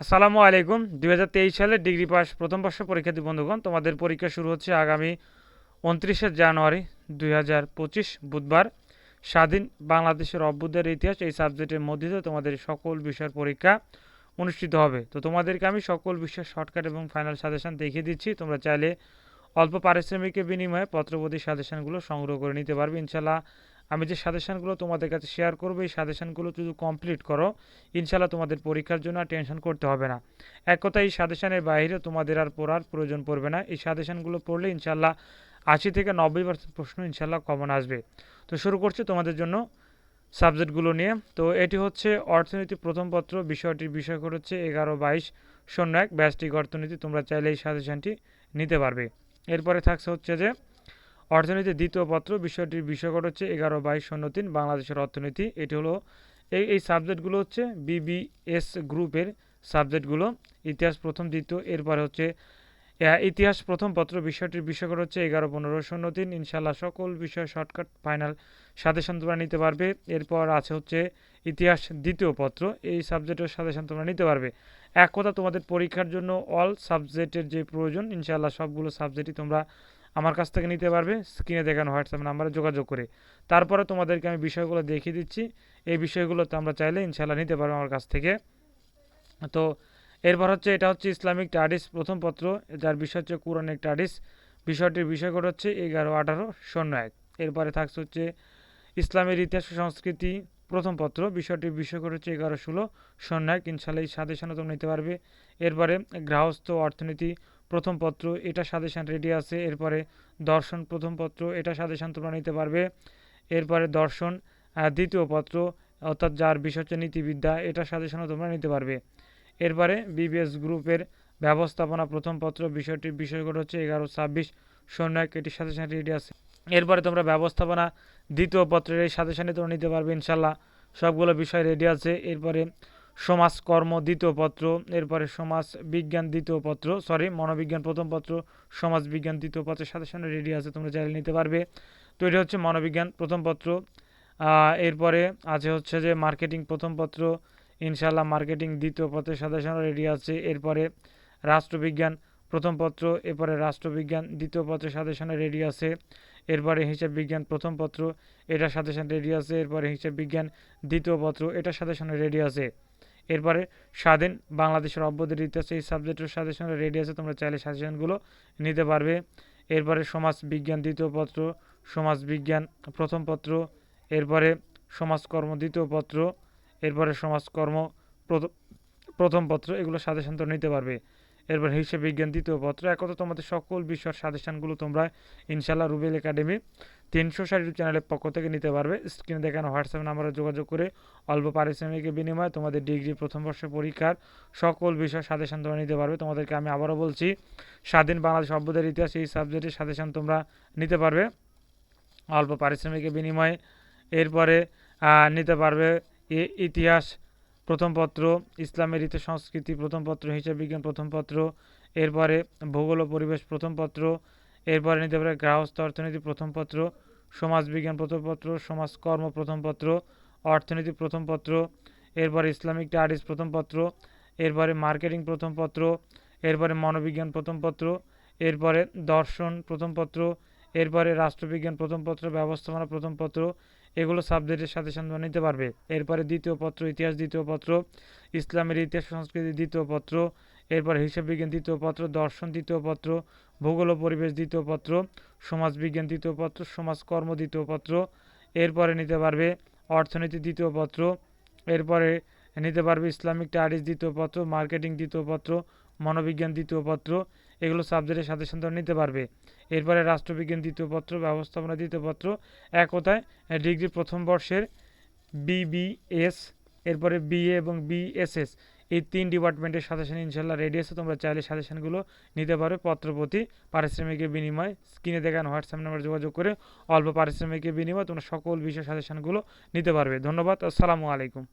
আসসালামু আলাইকুম। দুই হাজার তেইশ সালে ডিগ্রি পাস প্রথম বর্ষ পরীক্ষার্থী বন্ধুগণ, তোমাদের পরীক্ষা শুরু হচ্ছে আগামী উনত্রিশে জানুয়ারি দুই হাজার পঁচিশ বুধবার। স্বাধীন বাংলাদেশের অভ্যুদয়ের ইতিহাস এই সাবজেক্টের মধ্যে তোমাদের সকল বিষয়ের পরীক্ষা অনুষ্ঠিত হবে। তো তোমাদেরকে আমি সকল বিষয়ের শর্টকাট এবং ফাইনাল সাজেশন দেখিয়ে দিচ্ছি। তোমরা চাইলে অল্প পারিশ্রমিকের বিনিময়ে পত্রপতি সাজেশনগুলো সংগ্রহ করে নিতে পারবে। ইনশাল্লাহ আমি যে সাজেশানগুলো তোমাদের কাছে শেয়ার করব, এই সাজেশানগুলো যদি কমপ্লিট করো ইনশাল্লাহ তোমাদের পরীক্ষার জন্য আর টেনশন করতে হবে না। এক কথা এই সাজেশানের বাইরে তোমাদের আর পড়ার প্রয়োজন পড়বে না। এই সাজেশানগুলো পড়লে ইনশাল্লাহ আশি থেকে নব্বই পার্সেন্ট প্রশ্ন ইনশাল্লাহ কমন আসবে। তো শুরু করছি তোমাদের জন্য সাবজেক্টগুলো নিয়ে। তো এটি হচ্ছে অর্থনীতি প্রথম পত্র, বিষয়টির বিষয় হচ্ছে এগারো বাইশ শূন্য এক। ব্যাসটিক অর্থনীতি, তোমরা চাইলে এই সাজেশানটি নিতে পারবে। এরপরে থাকছে হচ্ছে যে অর্থনীতির দ্বিতীয় পত্র বিষয়টির বিষয়কট হচ্ছে এগারো বাইশ শূন্য তিন বাংলাদেশের অর্থনীতি। এটি হলো এই এই সাবজেক্টগুলো হচ্ছে বিবিএস গ্রুপের সাবজেক্টগুলো, ইতিহাস প্রথম, দ্বিতীয়, এরপরে হচ্ছে ইতিহাস প্রথম পত্র বিষয়টির বিষয়কট হচ্ছে এগারো পনেরো শূন্য তিন। ইনশাল্লাহ সকল বিষয় শর্টকাট, ফাইনাল সাজেশন তোমরা নিতে পারবে। এরপর আছে হচ্ছে ইতিহাস দ্বিতীয় পত্র, এই সাবজেক্টের সাজেশন তোমরা নিতে পারবে। এক কথা তোমাদের পরীক্ষার জন্য অল সাবজেক্টের যে প্রয়োজন ইনশাল্লাহ সবগুলো সাবজেক্টই তোমরা আমার কাছ থেকে নিতে পারবে, স্ক্রিনে দেখানো হোয়াটসঅ্যাপ নাম্বারে যোগাযোগ করে। তারপরে তোমাদেরকে আমি বিষয়গুলো দেখিয়ে দিচ্ছি। এই বিষয়গুলো তো আমরা চাইলে ইনশাল্লাহ নিতে পারব আমার কাছ থেকে। তো এরপর হচ্ছে এটা হচ্ছে ইসলামিক টাডিস প্রথম পত্র, যার বিষয় হচ্ছে কোরআনিক টাডিস বিষয়টির বিষয় করে হচ্ছে এগারো আঠারো শূন্য এক। এরপরে থাকছে হচ্ছে ইসলামের ইতিহাস সংস্কৃতি প্রথম পত্র, বিষয়টির বিষয় করে হচ্ছে এগারো ষোলো শূন্য এক। ইনশাল্লাহ এই সাজেশনও তোমরা নিতে পারবে। এরপরে গৃহস্থ অর্থনীতি প্রথম পত্র, এটা সাজেশান রেডি আছে। এরপরে দর্শন, প্রথম পত্র, এটা সাজেশান তোমরা নিতে পারবে। এরপরে দর্শন দ্বিতীয় পত্র, অর্থাৎ যার বিষয় হচ্ছে নীতিবিদ্যা, এটা সাজেশনও তোমরা নিতে পারবে। এরপরে বিবিএস গ্রুপের ব্যবস্থাপনা প্রথম পত্র, বিষয়টির বিষয়গুলো হচ্ছে এগারো, ছাব্বিশ, শূন্য এক এটির সাজেশান রেডি আছে। এরপরে তোমরা ব্যবস্থাপনা দ্বিতীয় পত্রের এই সাজেশানে তোমরা নিতে পারবে, ইনশাল্লাহ। সবগুলো বিষয় রেডি আছে। এরপরে সমাজকর্ম দ্বিতীয় পত্র, এরপরে সমাজ বিজ্ঞান দ্বিতীয় পত্র সরি মনোবিজ্ঞান প্রথম পত্র সমাজ বিজ্ঞান দ্বিতীয় পত্রের সাথে সাথে রেডি আছে, তোমরা চাইলে নিতে পারবে। তো এটা হচ্ছে মনোবিজ্ঞান প্রথম পত্র। এরপরে আছে হচ্ছে যে মার্কেটিং প্রথম পত্র ইনশাল্লাহ মার্কেটিং দ্বিতীয় পত্রের সাথে সাথে রেডি আছে। এরপরে রাষ্ট্রবিজ্ঞান প্রথম পত্র, এরপরে রাষ্ট্রবিজ্ঞান দ্বিতীয় পত্রের সাথে সাথে রেডি আছে। এরপরে হিসাব বিজ্ঞান প্রথম পত্র, এটার সাথে সাথে রেডি আছে। এরপরে হিসাব বিজ্ঞান দ্বিতীয় পত্র, এটার সাথে সাথে রেডি আছে। এরপরে স্বাধীন বাংলাদেশের অব্যদের ইতিহাস এই সাবজেক্টের সঙ্গে রেডি আছে, তোমরা চাইলে সাজেশনগুলো নিতে পারবে। এরপরে সমাজ বিজ্ঞান দ্বিতীয় পত্র, সমাজ বিজ্ঞান প্রথম পত্র, এরপরে সমাজকর্ম দ্বিতীয় পত্র, এরপরে সমাজকর্ম প্রথম পত্র, এগুলো সাজেশন তো নিতে পারবে। এরপর হিসেব বিজ্ঞান দ্বিতীয় পত্র একত তোমাদের সকল বিষয়ের সাজেশানগুলো তোমরা ইনশাল্লাহ রুবেল একাডেমি তিনশো ষাট চ্যানেলের পক্ষ থেকে নিতে পারবে। স্ক্রিনে দেখানো হোয়াটসঅ্যাপ নাম্বারে যোগাযোগ করে অল্প পারিশ্রমিকের বিনিময়ে তোমাদের ডিগ্রি প্রথম বর্ষের পরীক্ষার সকল বিষয় সাজেশান তোমরা নিতে পারবে। তোমাদেরকে আমি আবারও বলছি, স্বাধীন বাংলাদেশ সভ্যতার ইতিহাস এই সাবজেক্টের সাজেশান তোমরা নিতে পারবে। অল্প পারিশ্রমিকের বিনিময়ে এরপরে নিতে পারবে ইতিহাস প্রথম পত্র, ইসলামের ইতিহাস, সংস্কৃতি প্রথম পত্র, হিসাব বিজ্ঞান প্রথম পত্র, এরপরে ভূগোল ও পরিবেশ প্রথম পত্র এরপরে নিতে পারে গৃহস্থ অর্থনীতি প্রথম পত্র সমাজবিজ্ঞান প্রথম পত্র সমাজকর্ম প্রথম পত্র অর্থনীতি প্রথম পত্র এরপরে ইসলামিক স্টাডিজ প্রথম পত্র এরপরে মার্কেটিং প্রথম পত্র এরপরে মনোবিজ্ঞান প্রথম পত্র এরপরে দর্শন প্রথম পত্র এরপরে রাষ্ট্রবিজ্ঞান প্রথম পত্র ব্যবস্থাপনা প্রথম পত্র এগুলো সাবজেক্টের সাথে সাথে নিতে পারবে এরপরে দ্বিতীয় পত্র ইতিহাস দ্বিতীয় পত্র ইসলামের ইতিহাস সংস্কৃতি দ্বিতীয় পত্র এরপর হিসাব বিজ্ঞান দ্বিতীয় পত্র দর্শন দ্বিতীয় পত্র ভূগোল ও পরিবেশ দ্বিতীয় পত্র সমাজ বিজ্ঞান দ্বিতীয় পত্র সমাজকর্ম দ্বিতীয় পত্র এরপরে নিতে পারবে অর্থনীতি দ্বিতীয় পত্র এরপরে নিতে পারবে ইসলামিক স্টাডিজ দ্বিতীয় পত্র মার্কেটিং দ্বিতীয় পত্র মনোবিজ্ঞান দ্বিতীয় পত্র এগুলো সাবজেক্টের সাথে সাথে নিতে পারবে এরপরে রাষ্ট্রবিজ্ঞান দ্বিতীয় পত্র ব্যবস্থাপনা দ্বিতীয় পত্র এক কথায় ডিগ্রি প্রথম বর্ষের বিবিএস এরপরে বিএ এবং বিএসএস এই তিন ডিপার্টমেন্টের সাজেশন ইনশাল্লাহ রেডি আছে। তোমরা চাইলে সাজেশনগুলো নিতে পারবে পত্রপতি, পারিশ্রমিকের বিনিময়, স্ক্রিনে দেখান হোয়াটসঅ্যাপ নাম্বার যোগাযোগ করে অল্প পারিশ্রমিকের বিনিময় তোমরা সকল বিষয় সাজেশনগুলো নিতে পারবে। ধন্যবাদ, আসসালামু আলাইকুম।